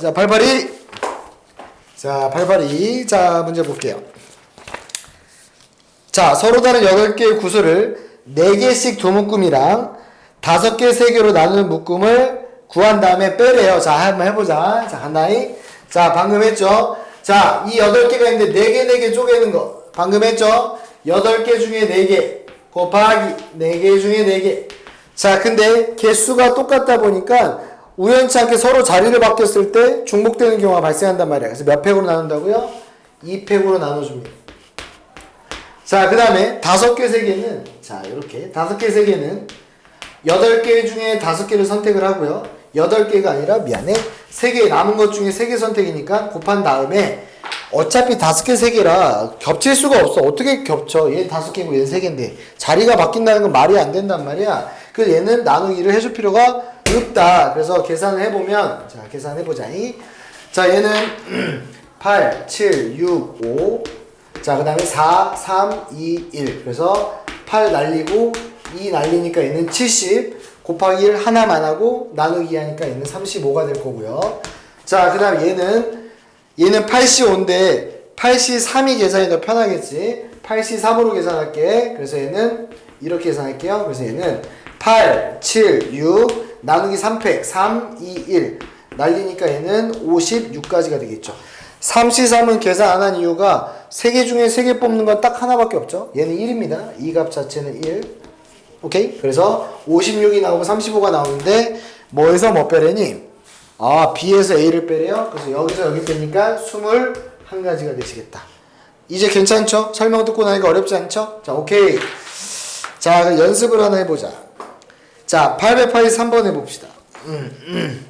자, 882. 자, 882. 자, 문제 볼게요. 자, 서로 다른 8개의 구슬을 4개씩 두 묶음이랑 5개, 3개로 나누는 묶음을 구한 다음에 빼래요. 자, 한번 해보자. 자, 간다이. 자, 방금 했죠? 자, 이 8개가 있는데 4개, 4개 쪼개는 거. 방금 했죠? 8개 중에 4개. 곱하기 4개 중에 4개. 자, 근데 개수가 똑같다 보니까 우연치 않게 서로 자리를 바뀌었을 때 중복되는 경우가 발생한단 말이야. 그래서 몇 팩으로 나눈다고요? 2팩으로 나눠줍니다. 자, 그 다음에 다섯 개, 세 개는, 자, 이렇게. 다섯 개, 세 개는 여덟 개 중에 다섯 개를 선택을 하고요. 여덟 개가 아니라, 미안해. 세 개, 남은 것 중에 세 개 선택이니까 곱한 다음에 어차피 다섯 개, 세 개라 겹칠 수가 없어. 어떻게 겹쳐? 얘 다섯 개고 얘는 세 개인데. 자리가 바뀐다는 건 말이 안 된단 말이야. 그래서 얘는 나누기를 해줄 필요가 없다. 그래서 계산을 해보면, 자, 계산해보자. 자, 얘는 8, 7, 6, 5, 자, 그 다음에 4, 3, 2, 1. 그래서 8 날리고 2 날리니까 얘는 70 곱하기 1 하나만 하고 나누기 하니까 얘는 35가 될 거고요. 자, 그 다음 얘는 얘는 85인데 83이 계산이 더 편하겠지. 83으로 계산할게. 그래서 얘는 이렇게 계산할게요. 그래서 얘는 8, 7, 6 나누기 3팩 3, 2, 1 날리니까 얘는 56까지가 되겠죠. 33은 계산 안 한 이유가 3개 중에 3개 뽑는 건 딱 하나밖에 없죠. 얘는 1입니다. 이 값 자체는 1. 오케이? 그래서 56이 나오고 35가 나오는데 뭐에서 뭐 빼래니? 아, B에서 A를 빼래요. 그래서 여기서 여기 빼니까 21가지가 되시겠다. 이제 괜찮죠? 설명 듣고 나니까 어렵지 않죠? 자, 오케이. 자, 연습을 하나 해보자. 자, 883번 해봅시다. 음, 음.